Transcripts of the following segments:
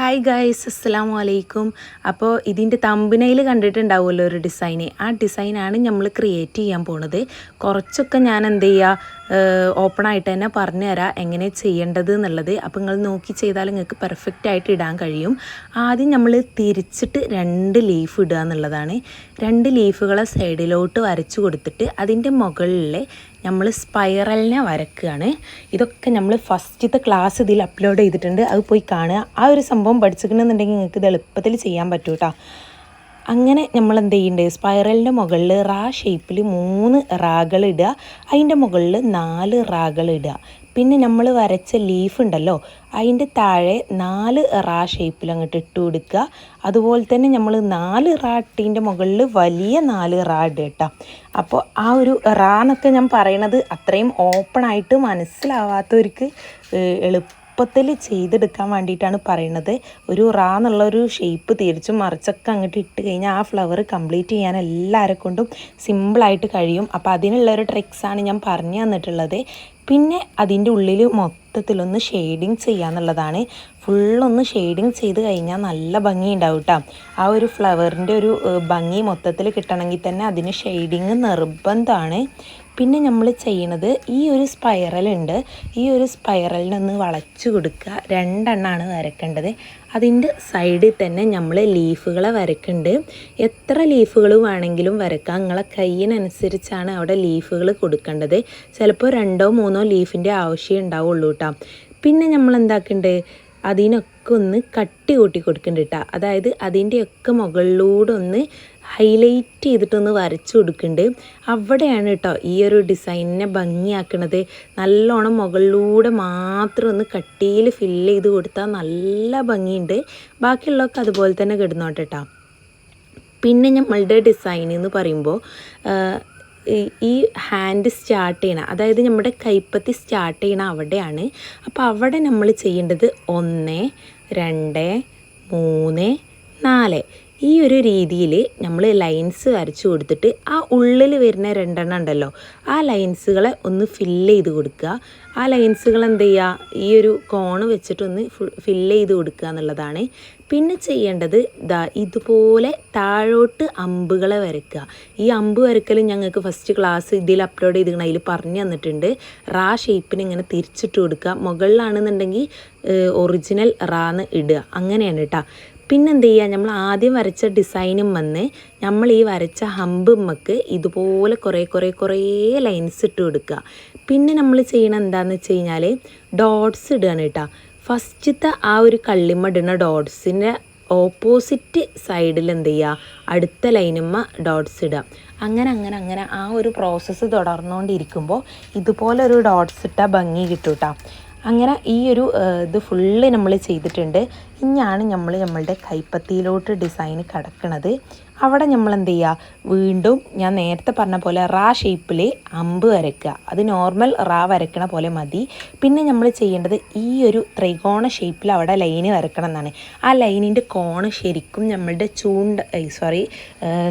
Hi guys അസ്സലാമു അലൈക്കും അപ്പോൾ ഇതിന്റെ തമ്പിനയിൽ കണ്ടിട്ടുണ്ടാവുമല്ലോ ഒരു ഡിസൈന് ആ ഡിസൈനാണ് നമ്മൾ ക്രിയേറ്റ് ചെയ്യാൻ പോണത്. കുറച്ചൊക്കെ ഞാൻ എന്ത് ചെയ്യുക ഓപ്പൺ ആയിട്ട് തന്നെ പറഞ്ഞു തരാം എങ്ങനെ ചെയ്യേണ്ടത് എന്നുള്ളത്. അപ്പോൾ നിങ്ങൾ നോക്കി ചെയ്താൽ നിങ്ങൾക്ക് പെർഫെക്റ്റ് ആയിട്ട് ഇടാൻ കഴിയും. ആദ്യം നമ്മൾ തിരിച്ചിട്ട് രണ്ട് ലീഫ് ഇടുക എന്നുള്ളതാണ്. രണ്ട് ലീഫുകളെ സൈഡിലോട്ട് വരച്ചു കൊടുത്തിട്ട് അതിന്റെ മുകളിലെ നമ്മൾ സ്പൈറലിനെ വരക്കുകയാണ്. ഇതൊക്കെ നമ്മൾ ഫസ്റ്റത്തെ ക്ലാസ് ഇതിൽ അപ്ലോഡ് ചെയ്തിട്ടുണ്ട്. അത് പോയി കാണുക. ആ ഒരു സംഭവം പഠിച്ചിട്ടുണ്ടെന്നുണ്ടെങ്കിൽ നിങ്ങൾക്ക് ഇത് എളുപ്പത്തിൽ ചെയ്യാൻ പറ്റൂ കേട്ടോ അങ്ങനെ നമ്മൾ എന്ത് ചെയ്യുന്നുണ്ട് സ്പൈറലിന്റെ മുകളിൽ റാ ഷേപ്പിൽ മൂന്ന് റാകൾ ഇടുക. അതിന്റെ മുകളിൽ നാല് റാകൾ ഇടുക. പിന്നെ നമ്മൾ വരച്ച ലീഫ് ഉണ്ടല്ലോ അതിന്റെ താഴെ നാല് റാ ഷേപ്പിൽ അങ്ങോട്ട് ഇട്ട് കൊടുക്കുക. അതുപോലെ തന്നെ നമ്മൾ നാല് റാ ഇട്ടീന്റെ മുകളിൽ വലിയ നാല് റാ ഇടുക കേട്ടോ. അപ്പോൾ ആ ഒരു റാ എന്നൊക്കെ ഞാൻ പറയണത് അത്രയും ഓപ്പണായിട്ട് മനസ്സിലാവാത്തവർക്ക് എളുപ്പം എളുപ്പത്തിൽ ചെയ്തെടുക്കാൻ വേണ്ടിയിട്ടാണ് പറയുന്നത്. ഒരു റാ എന്നുള്ള ഒരു ഷേപ്പ് തിരിച്ചും മറിച്ചൊക്കെ അങ്ങോട്ട് ഇട്ട് കഴിഞ്ഞാൽ ആ ഫ്ലവർ കംപ്ലീറ്റ് ചെയ്യാൻ എല്ലാവരെ കൊണ്ടും സിമ്പിളായിട്ട് കഴിയും. അപ്പോൾ അതിനുള്ള ഒരു ട്രിക്സാണ് ഞാൻ പറഞ്ഞു തന്നിട്ടുള്ളത്. പിന്നെ അതിന്റെ ഉള്ളിൽ മൊത്തത്തിലൊന്ന് ഷെയ്ഡിങ് ചെയ്യാന്നുള്ളതാണ് ഫുള്ളൊന്ന് ഷെയ്ഡിങ് ചെയ്ത് കഴിഞ്ഞാൽ നല്ല ഭംഗി ഉണ്ടാവും കേട്ടോ ആ ഒരു ഫ്ലവറിന്റെ ഒരു ഭംഗി മൊത്തത്തിൽ കിട്ടണമെങ്കിൽ തന്നെ അതിന് ഷെയ്ഡിങ് നിർബന്ധമാണ്. പിന്നെ നമ്മൾ ചെയ്യണത് ഈ ഒരു സ്പൈറലുണ്ട് ഈ ഒരു സ്പൈറലിനൊന്ന് വളച്ചു കൊടുക്കുക. രണ്ടെണ്ണമാണ് വരക്കേണ്ടത്. അതിന്റെ സൈഡിൽ തന്നെ നമ്മൾ ലീഫുകളെ വരക്കുന്നുണ്ട്. എത്ര ലീഫുകൾ വേണമെങ്കിലും വരക്കാം. നിങ്ങളെ കയ്യിനനുസരിച്ചാണ് അവിടെ ലീഫുകൾ കൊടുക്കേണ്ടത്. ചിലപ്പോൾ രണ്ടോ മൂന്നോ ലീഫിന്റെ ആവശ്യം ഉണ്ടാവുള്ളൂ കേട്ടോ. പിന്നെ നമ്മൾ എന്താക്കുന്നുണ്ട് അതിനൊക്കെ ഒന്ന് കട്ടി കൂട്ടി കൊടുക്കുന്നുണ്ട് കേട്ടോ. അതായത് അതിന്റെയൊക്കെ മുകളിലൂടെ ഒന്ന് ഹൈലൈറ്റ് ചെയ്തിട്ടൊന്ന് വരച്ചു കൊടുക്കുന്നുണ്ട് അവിടെയാണ് കേട്ടോ ഈ ഒരു ഡിസൈനിനെ ഭംഗിയാക്കണത്. നല്ലോണം മുകളിലൂടെ മാത്രം ഒന്ന് കട്ടിയിൽ ഫില്ല് ചെയ്ത് കൊടുത്താൽ നല്ല ഭംഗിയുണ്ട്. ബാക്കിയുള്ളതൊക്കെ അതുപോലെ തന്നെ കിടന്നോട്ടെ കേട്ടോ പിന്നെ നമ്മളുടെ ഡിസൈൻ എന്ന് പറയുമ്പോൾ ഈ ഹാൻഡ് സ്റ്റാർട്ട് ചെയ്യണം അതായത് നമ്മുടെ കൈപ്പത്തി സ്റ്റാർട്ട് ചെയ്യണം അവിടെയാണ്. അപ്പോൾ അവിടെ നമ്മൾ ചെയ്യേണ്ടത് ഒന്ന് രണ്ട് മൂന്ന് നാല്. ഈ ഒരു രീതിയിൽ നമ്മൾ ലൈൻസ് വരച്ചു കൊടുത്തിട്ട് ആ ഉള്ളിൽ വരുന്ന രണ്ടെണ്ണം ഉണ്ടല്ലോ ആ ലൈൻസുകളെ ഒന്ന് ഫില്ല് ചെയ്ത് കൊടുക്കുക. ആ ലൈൻസുകൾ എന്ത് ചെയ്യുക? ഈ ഒരു കോണ് വെച്ചിട്ടൊന്ന് ഫില്ല് ചെയ്ത് കൊടുക്കുക എന്നുള്ളതാണ്. പിന്നെ ചെയ്യേണ്ടത് ദാ ഇതുപോലെ താഴോട്ട് അമ്പുകളെ വരയ്ക്കുക. ഈ അമ്പ് വരക്കൽ ഞങ്ങൾക്ക് ഫസ്റ്റ് ക്ലാസ് ഇതിൽ അപ്ലോഡ് ചെയ്തിരിക്കണം അതിൽ പറഞ്ഞു തന്നിട്ടുണ്ട്. റാ ഷേപ്പിന് ഇങ്ങനെ തിരിച്ചിട്ട് കൊടുക്കുക. മുകളിലാണെന്നുണ്ടെങ്കിൽ ഒറിജിനൽ റാന്ന് ഇടുക. അങ്ങനെയാണ് കേട്ടോ. പിന്നെന്ത് ചെയ്യുക നമ്മൾ ആദ്യം വരച്ച ഡിസൈനും വന്ന് നമ്മൾ ഈ വരച്ച ഹമ്പുമ്മക്ക് ഇതുപോലെ കുറേ കുറേ കുറേ ലൈൻസ് ഇട്ട് കൊടുക്കുക പിന്നെ നമ്മൾ ചെയ്യണം എന്താണെന്ന് വെച്ച് കഴിഞ്ഞാൽ ഡോട്ട്സ് ഇടുകയാണ് കേട്ടോ ഫസ്റ്റത്തെ ആ ഒരു കള്ളിമ്മ ഇടുന്ന ഡോട്ട്സിന്റെ ഓപ്പോസിറ്റ് സൈഡിൽ എന്ത് ചെയ്യുക അടുത്ത ലൈനുമ്മ ഡോട്ട്സ് ഇടുക അങ്ങനെ അങ്ങനെ അങ്ങനെ ആ ഒരു പ്രോസസ്സ് തുടർന്നുകൊണ്ടിരിക്കുമ്പോൾ ഇതുപോലെ ഒരു ഡോട്ട്സ് ഇട്ടാൽ ഭംഗി കിട്ടും കേട്ടോ അങ്ങനെ ഈ ഒരു ഇത് ഫുള്ള് നമ്മൾ ചെയ്തിട്ടുണ്ട്. ഇനിയാണ് നമ്മൾ നമ്മളുടെ കൈപ്പത്തിയിലോട്ട് ഡിസൈൻ കിടക്കുന്നത് അവിടെ നമ്മൾ എന്ത് ചെയ്യുക? വീണ്ടും ഞാൻ നേരത്തെ പറഞ്ഞ പോലെ റാ ഷേപ്പിൽ അമ്പ് വരയ്ക്കുക. അത് നോർമൽ റാ വരയ്ക്കണ പോലെ മതി. പിന്നെ നമ്മൾ ചെയ്യേണ്ടത് ഈ ഒരു ത്രികോണ ഷേപ്പിൽ അവിടെ ലൈന് വരക്കണം എന്നാണ്. ആ ലൈനിന്റെ കോണ് ശരിക്കും നമ്മളുടെ ചൂണ്ട് സോറി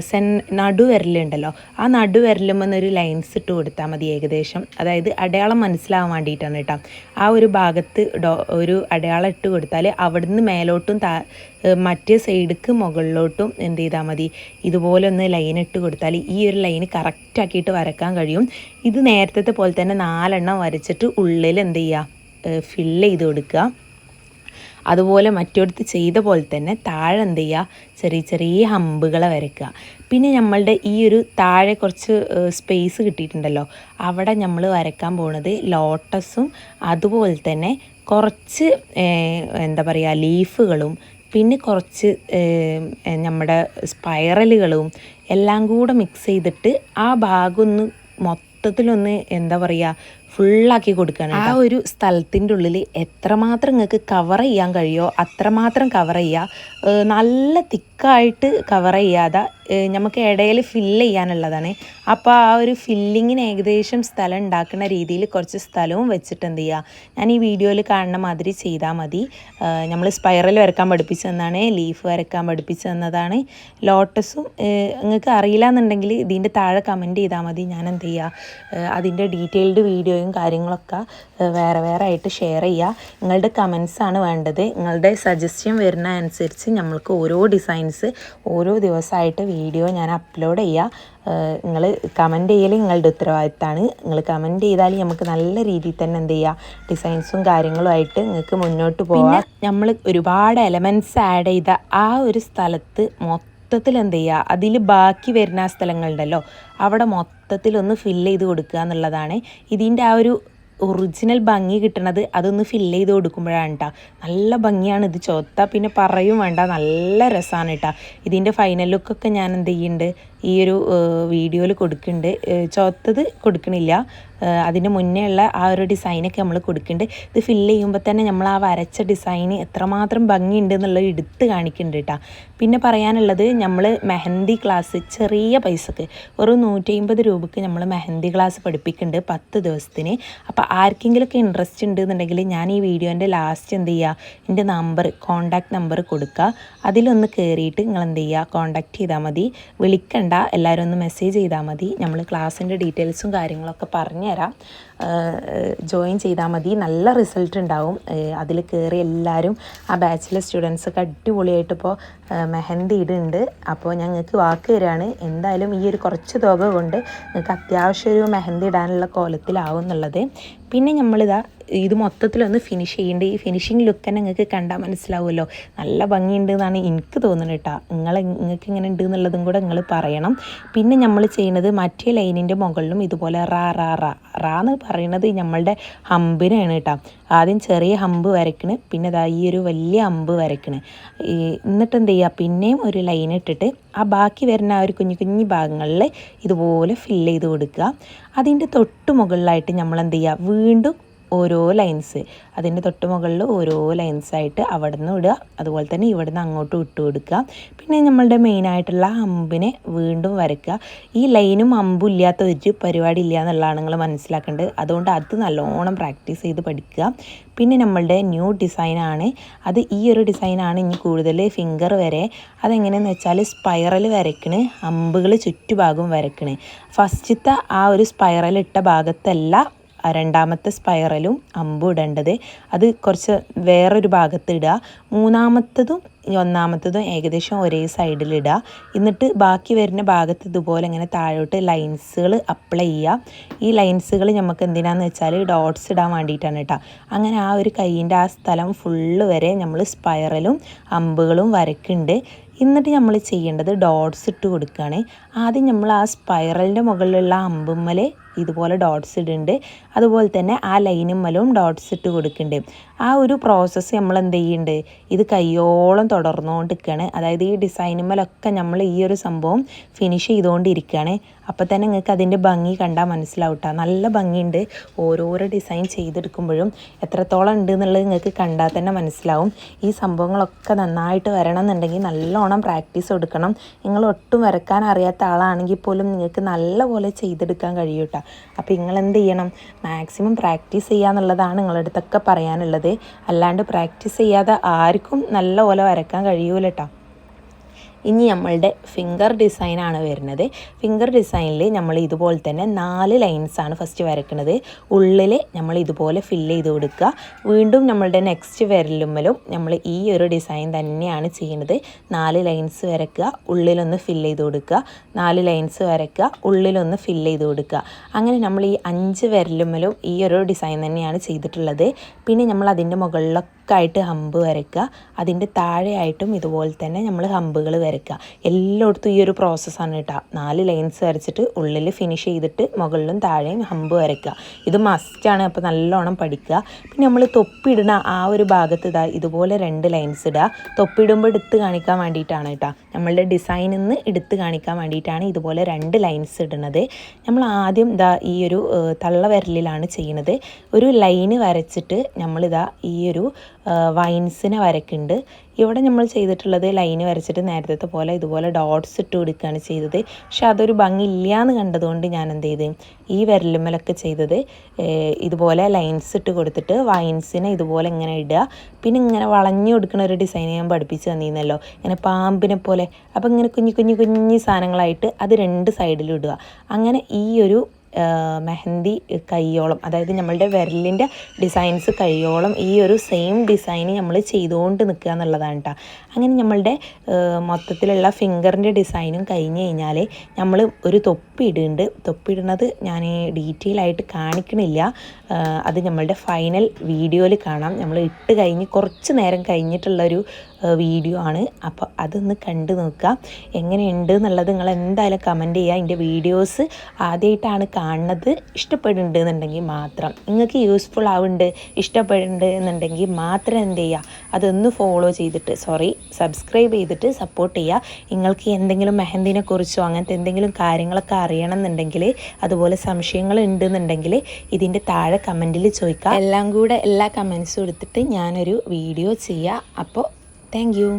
സെൻ നടുവിരലുണ്ടല്ലോ ആ നടുവിരലുമെന്നൊരു ലൈൻസ് ഇട്ട് കൊടുത്താൽ മതി ഏകദേശം. അതായത് അടയാളം മനസ്സിലാവാൻ വേണ്ടിയിട്ടാണ് കേട്ടോ. ആ ഒരു ഭാഗത്ത് ഒരു അടയാളം ഇട്ട് കൊടുത്താൽ അവിടുന്ന് മേലോട്ടും താ മറ്റേ സൈഡ്ക്ക് മുകളിലോട്ടും എന്ത് ചെയ്താൽ മതി. ഇതുപോലെ ഒന്ന് ലൈൻ ഇട്ട് കൊടുത്താൽ ഈ ഒരു ലൈന് കറക്റ്റാക്കിയിട്ട് വരക്കാൻ കഴിയും. ഇത് നേരത്തെ പോലെ തന്നെ നാലെണ്ണം വരച്ചിട്ട് ഉള്ളിൽ എന്ത് ചെയ്യുക? ഫില്ല് ചെയ്ത് കൊടുക്കുക. അതുപോലെ മറ്റൊടുത്ത് ചെയ്ത പോലെ തന്നെ താഴെ എന്ത് ചെയ്യുക? ചെറിയ ചെറിയ ഹമ്പുകളെ വരയ്ക്കുക. പിന്നെ നമ്മളുടെ ഈ ഒരു താഴെ കുറച്ച് സ്പേസ് കിട്ടിയിട്ടുണ്ടല്ലോ. അവിടെ നമ്മൾ വരയ്ക്കാൻ പോണത് ലോട്ടസും അതുപോലെ തന്നെ കുറച്ച് എന്താ പറയുക ലീഫുകളും പിന്നെ കുറച്ച് നമ്മുടെ സ്പൈറലുകളും എല്ലാം കൂടെ മിക്സ് ചെയ്തിട്ട് ആ ഭാഗമൊന്ന് മൊത്തത്തിലൊന്ന് എന്താ പറയുക ഫുള്ളാക്കി കൊടുക്കുകയാണ് ആ ഒരു സ്ഥലത്തിന്റെ ഉള്ളിൽ എത്രമാത്രം നിങ്ങൾക്ക് കവർ ചെയ്യാൻ കഴിയുമോ അത്രമാത്രം കവർ ചെയ്യുക. നല്ല തിക്ക് തിക്കായിട്ട് കവർ ചെയ്യാതെ നമുക്ക് ഇടയിൽ ഫില്ല് ചെയ്യാനുള്ളതാണ്. അപ്പോൾ ആ ഒരു ഫില്ലിങ്ങിന് ഏകദേശം സ്ഥലം ഉണ്ടാക്കുന്ന രീതിയിൽ കുറച്ച് സ്ഥലവും വെച്ചിട്ട് എന്ത് ചെയ്യുക. ഞാൻ ഈ വീഡിയോയിൽ കാണുന്ന മാതിരി ചെയ്താൽ മതി. നമ്മൾ സ്പൈറൽ വരക്കാൻ പഠിപ്പിച്ചു തന്നതാണ് ലീഫ് വരക്കാൻ പഠിപ്പിച്ചു തന്നതാണ്. ലോട്ടസും നിങ്ങൾക്ക് അറിയില്ല എന്നുണ്ടെങ്കിൽ ഇതിന്റെ താഴെ കമന്റ് ചെയ്താൽ മതി. ഞാൻ എന്ത് ചെയ്യുക അതിന്റെ ഡീറ്റെയിൽഡ് വീഡിയോയും കാര്യങ്ങളൊക്കെ വേറെ വേറെ ആയിട്ട് ഷെയർ ചെയ്യുക നിങ്ങളുടെ കമൻസ് ആണ് വേണ്ടത്. നിങ്ങളുടെ സജസ്റ്റൻ വരുന്ന അനുസരിച്ച് നമ്മൾക്ക് ഓരോ ഡിസൈൻസ് ഓരോ ദിവസമായിട്ട് വീഡിയോ ഞാൻ അപ്ലോഡ് ചെയ്യുക നിങ്ങൾ കമന്റ് ചെയ്യൽ നിങ്ങളുടെ ഉത്തരവാദിത്തമാണ് നിങ്ങൾ കമന്റ് ചെയ്താൽ നമുക്ക് നല്ല രീതിയിൽ തന്നെ എന്ത് ചെയ്യുക ഡിസൈൻസും കാര്യങ്ങളും ആയിട്ട് നിങ്ങൾക്ക് മുന്നോട്ട് പോകാം നമ്മൾ ഒരുപാട് എലമെന്റ്സ് ആഡ് ചെയ്ത ആ ഒരു സ്ഥലത്ത് മൊത്തത്തിൽ എന്ത് ചെയ്യുക അതിൽ ബാക്കി വരുന്ന സ്ഥലങ്ങളുണ്ടല്ലോ. അവിടെ മൊത്തത്തിലൊന്ന് ഫില്ല് ചെയ്ത് കൊടുക്കുക എന്നുള്ളതാണ്. ഇതിന്റെ ആ ഒരു ഒറിജിനൽ ഭംഗി കിട്ടണത് അതൊന്ന് ഫില്ല് ചെയ്ത് കൊടുക്കുമ്പോഴാണ് കേട്ടോ നല്ല ഭംഗിയാണ് ഇത്. ചോത്ത പിന്നെ പറയും വേണ്ട. നല്ല രസമാണ് കേട്ടോ ഇതിന്റെ ഫൈനൽ ലുക്കൊക്കെ ഞാൻ എന്ത് ചെയ്യുന്നുണ്ട് ഈ ഒരു വീഡിയോയിൽ കൊടുക്കുന്നുണ്ട് ചോത്തത് കൊടുക്കണില്ല. അതിന് മുന്നേ ഉള്ള ആ ഒരു ഡിസൈനൊക്കെ നമ്മൾ കൊടുക്കുന്നുണ്ട് ഇത് ഫില്ല് ചെയ്യുമ്പോൾ തന്നെ നമ്മൾ ആ വരച്ച ഡിസൈന് എത്രമാത്രം ഭംഗിയുണ്ട് എന്നുള്ളത് എടുത്ത് കാണിക്കുന്നുണ്ട് കേട്ടോ പിന്നെ പറയാനുള്ളത് നമ്മൾ മെഹന്തി ക്ലാസ് ചെറിയ പൈസക്ക് ഒരു നൂറ്റി അമ്പത് രൂപക്ക് നമ്മൾ മെഹന്തി ക്ലാസ് പഠിപ്പിക്കുന്നുണ്ട് പത്ത് ദിവസത്തിന്. അപ്പോൾ ആർക്കെങ്കിലുമൊക്കെ ഇൻട്രസ്റ്റ് ഉണ്ട് എന്നുണ്ടെങ്കിൽ ഞാൻ ഈ വീഡിയോന്റെ ലാസ്റ്റ് എന്ത് ചെയ്യുക എന്റെ നമ്പർ കോൺടാക്ട് നമ്പർ കൊടുക്കുക അതിലൊന്ന് കയറിയിട്ട് നിങ്ങൾ എന്ത് ചെയ്യുക കോൺടാക്ട് ചെയ്താൽ മതി. വിളിക്കണ്ട. എല്ലാവരും ഒന്ന് മെസ്സേജ് ചെയ്താൽ മതി. നമ്മൾ ക്ലാസ്സിന്റെ ഡീറ്റെയിൽസും കാര്യങ്ങളൊക്കെ പറഞ്ഞുതരാം. ജോയിൻ ചെയ്താൽ മതി. നല്ല റിസൾട്ട് ഉണ്ടാവും. അതിൽ കയറി എല്ലാവരും ആ ബാച്ചിലർ സ്റ്റുഡൻസൊക്കെ അടിപൊളിയായിട്ട് ഇപ്പോൾ മെഹന്തി ഇടുന്നുണ്ട്. അപ്പോൾ ഞങ്ങൾക്ക് വാക്ക് തരാണ്. എന്തായാലും ഈ ഒരു കുറച്ച് തുക കൊണ്ട് നിങ്ങൾക്ക് അത്യാവശ്യം ഒരു മെഹന്തി ഇടാനുള്ള കോലത്തിലാവും എന്നുള്ളത് പിന്നെ നമ്മളിതാ ഇത് മൊത്തത്തിലൊന്ന് ഫിനിഷ് ചെയ്യേണ്ട? ഈ ഫിനിഷിങ് ലുക്ക് തന്നെ നിങ്ങൾക്ക് കണ്ടാൽ മനസ്സിലാവുമല്ലോ. നല്ല ഭംഗിയുണ്ട് എന്നാണ് എനിക്ക് തോന്നുന്നത് കേട്ടോ. നിങ്ങൾ നിങ്ങൾക്ക് ഇങ്ങനെ ഉണ്ട് എന്നുള്ളതും കൂടെ നിങ്ങൾ പറയണം. പിന്നെ നമ്മൾ ചെയ്യുന്നത് മറ്റേ ലൈനിന്റെ മുകളിലും ഇതുപോലെ റാ റാ റാ. റാ എന്ന് പറയുന്നത് നമ്മളുടെ ഹമ്പിനാണ് കേട്ടോ. ആദ്യം ചെറിയ ഹമ്പ് വരയ്ക്കണ്. പിന്നെ ഇതാ ഈ ഒരു വലിയ ഹമ്പ് വരയ്ക്കണ്. എന്നിട്ട് എന്ത് ചെയ്യുക പിന്നെയും ഒരു ലൈൻ ഇട്ടിട്ട് ആ ബാക്കി വരുന്ന ആ ഒരു കുഞ്ഞു കുഞ്ഞു ഭാഗങ്ങളിൽ ഇതുപോലെ ഫില്ല് ചെയ്ത് കൊടുക്കുക. അതിന്റെ തൊട്ട് മുകളിലായിട്ട് നമ്മൾ എന്ത് ചെയ്യുക വീണ്ടും ഓരോ ലൈൻസ് അതിന്റെ തൊട്ട് മുകളിൽ ഓരോ ലൈൻസായിട്ട് അവിടെ നിന്ന് ഇടുക അതുപോലെ തന്നെ ഇവിടെ നിന്ന് അങ്ങോട്ടും ഇട്ട് കൊടുക്കുക പിന്നെ നമ്മളുടെ മെയിനായിട്ടുള്ള അമ്പിനെ വീണ്ടും വരയ്ക്കുക. ഈ ലൈനും അമ്പും ഇല്ലാത്ത ഒരു പരിപാടി ഇല്ല എന്നുള്ളതാണ് നിങ്ങൾ മനസ്സിലാക്കേണ്ടത്. അതുകൊണ്ട് അത് നല്ലോണം പ്രാക്ടീസ് ചെയ്ത് പഠിക്കുക. പിന്നെ നമ്മളുടെ ന്യൂ ഡിസൈനാണ് അത് ഈ ഒരു ഡിസൈനാണ് ഇനി കൂടുതൽ ഫിംഗർ വരെ. അതെങ്ങനെയെന്ന് വെച്ചാൽ സ്പൈറൽ വരയ്ക്കണ്. അമ്പുകൾ ചുറ്റുഭാഗവും വരയ്ക്കണ്. ഫസ്റ്റത്തെ ആ ഒരു സ്പൈറൽ ഇട്ട ഭാഗത്തല്ല രണ്ടാമത്തെ സ്പൈറലും അമ്പും ഇടേണ്ടത്. അത് കുറച്ച് വേറൊരു ഭാഗത്ത് ഇടുക മൂന്നാമത്തതും ഒന്നാമത്തതും ഏകദേശം ഒരേ സൈഡിലിടുക എന്നിട്ട് ബാക്കി വരുന്ന ഭാഗത്ത് ഇതുപോലെ ഇങ്ങനെ താഴോട്ട് ലൈൻസുകൾ അപ്ലൈ ചെയ്യുക ഈ ലൈൻസുകൾ നമുക്ക് എന്തിനാന്ന് വെച്ചാൽ ഡോട്ട്സ് ഇടാൻ വേണ്ടിയിട്ടാണ് കേട്ടോ അങ്ങനെ ആ ഒരു കൈയിന്റെ ആ സ്ഥലം ഫുള്ള് വരെ നമ്മൾ സ്പൈറലും അമ്പുകളും വരയ്ക്കുന്നുണ്ട് എന്നിട്ട് നമ്മൾ ചെയ്യേണ്ടത് ഡോട്ട്സ് ഇട്ട് കൊടുക്കുകയാണ്. ആദ്യം നമ്മൾ ആ സ്പൈറലിന്റെ മുകളിലുള്ള അമ്പുമ്മൽ ഇതുപോലെ ഡോട്ട്സ് ഇടുന്നുണ്ട്. അതുപോലെ തന്നെ ആ ലൈനുമ്മലും ഡോട്ട്സ് ഇട്ട് കൊടുക്കുന്നുണ്ട്. ആ ഒരു പ്രോസസ്സ് നമ്മൾ എന്ത് ചെയ്യുന്നുണ്ട് ഇത് കയ്യോളം തുടർന്നുകൊണ്ടിരിക്കുകയാണ് അതായത് ഈ ഡിസൈനുമ്മലൊക്കെ നമ്മൾ ഈ ഒരു സംഭവം ഫിനിഷ് ചെയ്തുകൊണ്ടിരിക്കുകയാണ് അപ്പോൾ തന്നെ നിങ്ങൾക്ക് അതിന്റെ ഭംഗി കണ്ടാൽ മനസ്സിലാവും കേട്ടോ നല്ല ഭംഗിയുണ്ട്. ഓരോരോ ഡിസൈൻ ചെയ്തെടുക്കുമ്പോഴും എത്രത്തോളം ഉണ്ട് എന്നുള്ളത് നിങ്ങൾക്ക് കണ്ടാൽ തന്നെ മനസ്സിലാവും. ഈ സംഭവങ്ങളൊക്കെ നന്നായിട്ട് വരണം എന്നുണ്ടെങ്കിൽ നല്ലോണം പ്രാക്ടീസ് കൊടുക്കണം നിങ്ങൾ ഒട്ടും വരക്കാൻ അറിയാത്ത ആളാണെങ്കിൽ പോലും നിങ്ങൾക്ക് നല്ലപോലെ ചെയ്തെടുക്കാൻ കഴിയും കേട്ടോ അപ്പോൾ നിങ്ങൾ എന്ത് ചെയ്യണം? മാക്സിമം പ്രാക്ടീസ് ചെയ്യുക എന്നുള്ളതാണ് നിങ്ങളുടെ അടുത്തൊക്കെ പറയാനുള്ളത്. അല്ലാണ്ട് പ്രാക്ടീസ് ചെയ്യാതെ ആർക്കും നല്ല പോലെ വരക്കാൻ കഴിയൂല കേട്ടോ ഇനി നമ്മളുടെ ഫിംഗർ ഡിസൈനാണ് വരുന്നത്. ഫിംഗർ ഡിസൈനിൽ നമ്മൾ ഇതുപോലെ തന്നെ നാല് ലൈൻസാണ് ഫസ്റ്റ് വരയ്ക്കുന്നത്. ഉള്ളിൽ നമ്മൾ ഇതുപോലെ ഫിൽ ചെയ്ത് കൊടുക്കുക. വീണ്ടും നമ്മളുടെ നെക്സ്റ്റ് വിരലുമ്മലും നമ്മൾ ഈ ഒരു ഡിസൈൻ തന്നെയാണ് ചെയ്യുന്നത്. നാല് ലൈൻസ് വരയ്ക്കുക ഉള്ളിലൊന്ന് ഫിൽ ചെയ്ത് കൊടുക്കുക. നാല് ലൈൻസ് വരയ്ക്കുക ഉള്ളിലൊന്ന് ഫിൽ ചെയ്ത് കൊടുക്കുക. അങ്ങനെ നമ്മൾ ഈ അഞ്ച് വിരലുമ്മലും ഈ ഒരു ഡിസൈൻ തന്നെയാണ് ചെയ്തിട്ടുള്ളത്. പിന്നെ നമ്മൾ അതിന്റെ മുകളിലൊക്കെ ആയിട്ട് ഹമ്പ് വരയ്ക്കുക. അതിന്റെ താഴെയായിട്ടും ഇതുപോലെ തന്നെ നമ്മൾ ഹമ്പുകൾ വരയ്ക്കുക. എല്ലായിടത്തും ഈ ഒരു പ്രോസസ്സാണ് കേട്ടോ. നാല് ലൈൻസ് വരച്ചിട്ട് ഉള്ളിൽ ഫിനിഷ് ചെയ്തിട്ട് മുകളിലും താഴെയും ഹമ്പ് വരയ്ക്കുക. ഇത് മസ്റ്റാണ് അപ്പോൾ നല്ലോണം പഠിക്കുക. പിന്നെ നമ്മൾ തൊപ്പിടുന്ന ആ ഒരു ഭാഗത്ത് ഇതാ ഇതുപോലെ രണ്ട് ലൈൻസ് ഇടുക. തൊപ്പിടുമ്പോൾ എടുത്ത് കാണിക്കാൻ വേണ്ടിയിട്ടാണ് കേട്ടോ. നമ്മളുടെ ഡിസൈനിൽ നിന്ന് എടുത്ത് കാണിക്കാൻ വേണ്ടിയിട്ടാണ് ഇതുപോലെ രണ്ട് ലൈൻസ് ഇടുന്നത്. നമ്മൾ ആദ്യം ഇതാ ഈ ഒരു തള്ള വിരലിലാണ് ചെയ്യുന്നത്. ഒരു ലൈന് വരച്ചിട്ട് നമ്മളിതാ ഈ ഒരു വൈൻസിനെ വരയ്ക്കുന്നുണ്ട്. ഇവിടെ നമ്മൾ ചെയ്തിട്ടുള്ളത് ലൈൻ വരച്ചിട്ട് നേരത്തെ പോലെ ഇതുപോലെ ഡോട്ട്സ് ഇട്ട് കൊടുക്കുകയാണ് ചെയ്തത്. പക്ഷെ അതൊരു ഭംഗി ഇല്ലയെന്ന് കണ്ടതുകൊണ്ട് ഞാൻ എന്ത് ചെയ്ത് ഈ വിരലുമ്മലൊക്കെ ചെയ്തത് ഇതുപോലെ ലൈൻസ് ഇട്ട് കൊടുത്തിട്ട് വൈൻസിനെ ഇതുപോലെ ഇങ്ങനെ ഇടുക. പിന്നെ ഇങ്ങനെ വളഞ്ഞു കൊടുക്കുന്ന ഒരു ഡിസൈൻ ഞാൻ പഠിപ്പിച്ച് തന്നിരുന്നല്ലോ. ഇങ്ങനെ പാമ്പിനെ പോലെ. അപ്പോൾ ഇങ്ങനെ കുഞ്ഞു കുഞ്ഞു കുഞ്ഞു സാധനങ്ങളായിട്ട് അത് രണ്ട് സൈഡിലും ഇടുക. അങ്ങനെ ഈ ഒരു മെഹന്തി കൈയോളം അതായത് നമ്മളുടെ വിരലിന്റെ ഡിസൈൻസ് കൈയോളം ഈ ഒരു സെയിം ഡിസൈൻ നമ്മൾ ചെയ്തുകൊണ്ട് നിൽക്കുക എന്നുള്ളതാണ് കേട്ടോ അങ്ങനെ നമ്മളുടെ മൊത്തത്തിലുള്ള ഫിംഗറിന്റെ ഡിസൈനും കഴിഞ്ഞ് കഴിഞ്ഞാൽ നമ്മൾ ഒരു തൊപ്പി ഇടുന്നുണ്ട്. തൊപ്പി ഇടുന്നത് ഞാൻ ഡീറ്റെയിൽ ആയിട്ട് കാണിക്കണില്ല. അത് നമ്മളുടെ ഫൈനൽ വീഡിയോയിൽ കാണാം. നമ്മൾ ഇട്ട് കഴിഞ്ഞ് കുറച്ച് നേരം കഴിഞ്ഞിട്ടുള്ളൊരു വീഡിയോ ആണ്. അപ്പോൾ അതൊന്ന് കണ്ടു നോക്കുക എങ്ങനെയുണ്ട് എന്നുള്ളത് നിങ്ങൾ എന്തായാലും കമന്റ് ചെയ്യുക എന്റെ വീഡിയോസ് ആദ്യമായിട്ടാണ് കാണുന്നത്. ഇഷ്ടപ്പെടുന്നുണ്ട് എന്നുണ്ടെങ്കിൽ മാത്രം. നിങ്ങൾക്ക് യൂസ്ഫുൾ ആവുന്നുണ്ട് ഇഷ്ടപ്പെടുന്നുണ്ട് എന്നുണ്ടെങ്കിൽ മാത്രം എന്ത് ചെയ്യുക അതൊന്ന് ഫോളോ ചെയ്തിട്ട് സോറി സബ്സ്ക്രൈബ് ചെയ്തിട്ട് സപ്പോർട്ട് ചെയ്യുക നിങ്ങൾക്ക് എന്തെങ്കിലും മെഹന്തിനെ കുറിച്ചോ അങ്ങനത്തെ എന്തെങ്കിലും കാര്യങ്ങളൊക്കെ അറിയണം എന്നുണ്ടെങ്കിൽ അതുപോലെ സംശയങ്ങൾ ഉണ്ടെന്നുണ്ടെങ്കിൽ ഇതിന്റെ താഴെ കമന്റിൽ ചോദിക്കുക എല്ലാം കൂടെ എല്ലാ കമൻസും എടുത്തിട്ട് ഞാനൊരു വീഡിയോ ചെയ്യുക അപ്പോൾ താങ്ക് യു